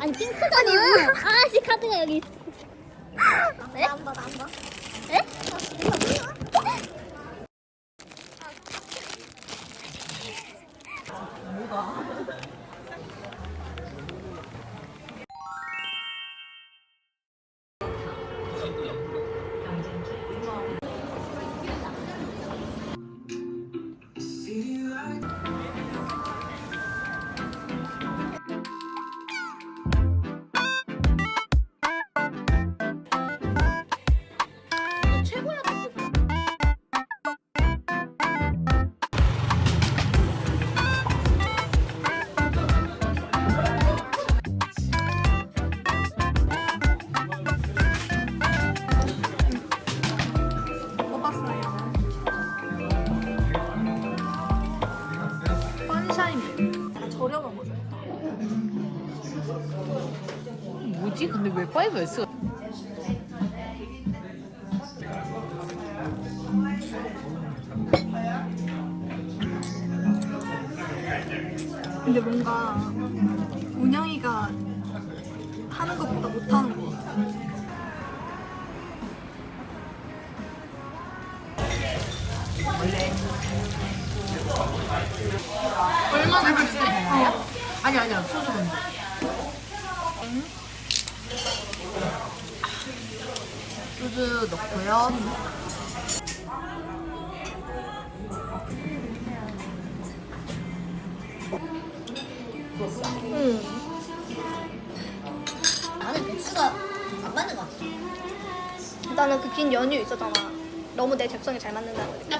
아니 핑크잖아. 뭐. 아, 아씨 카드가 여기. 네? 안 봐, 안 봐. 샤인. 아, 저렴한 거죠. 뭐지? 근데 왜 5S? 근데 뭔가 운영이가 하는 것보다 못하는 거 같아. 되나요? 아니 아니야 소주 먼저 소주 넣고요 응. 나는 백수가 안 맞는 것 같아. 나는 그긴 연휴 있었잖아. 너무 내 적성에 잘 맞는다는 거지.